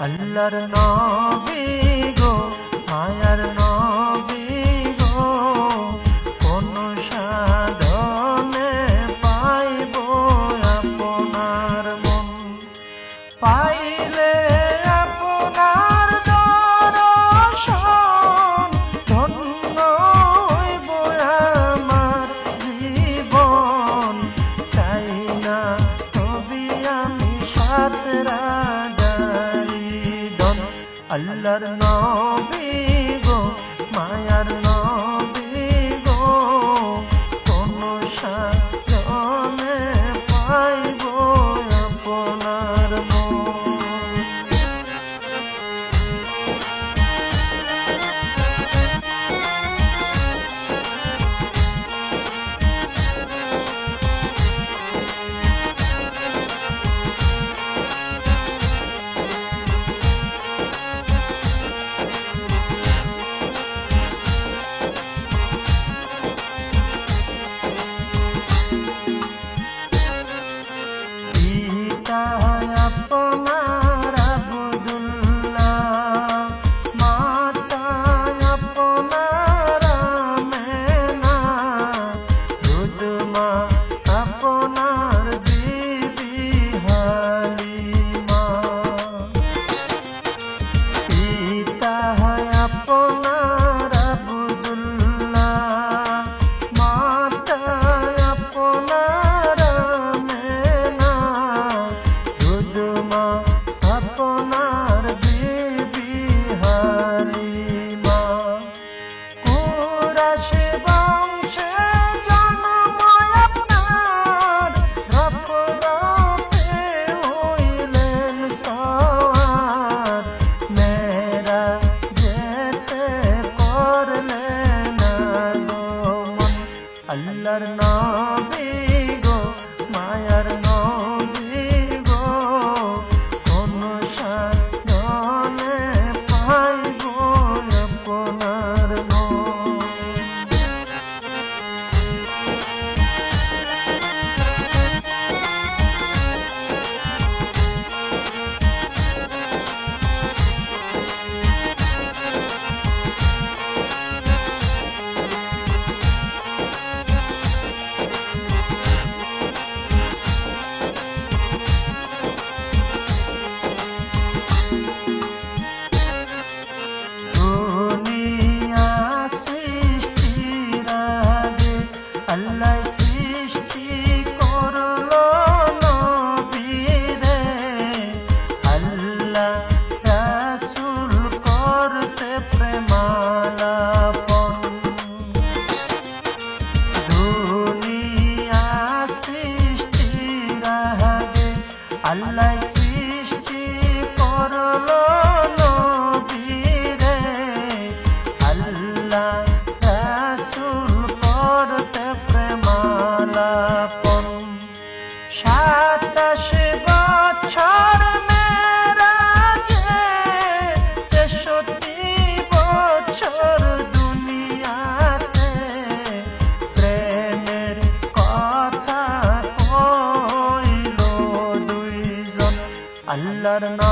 আল্লাহর নবী গো আয়া અલ્લર નો બી আল্লাহর নামে Oh. got enough.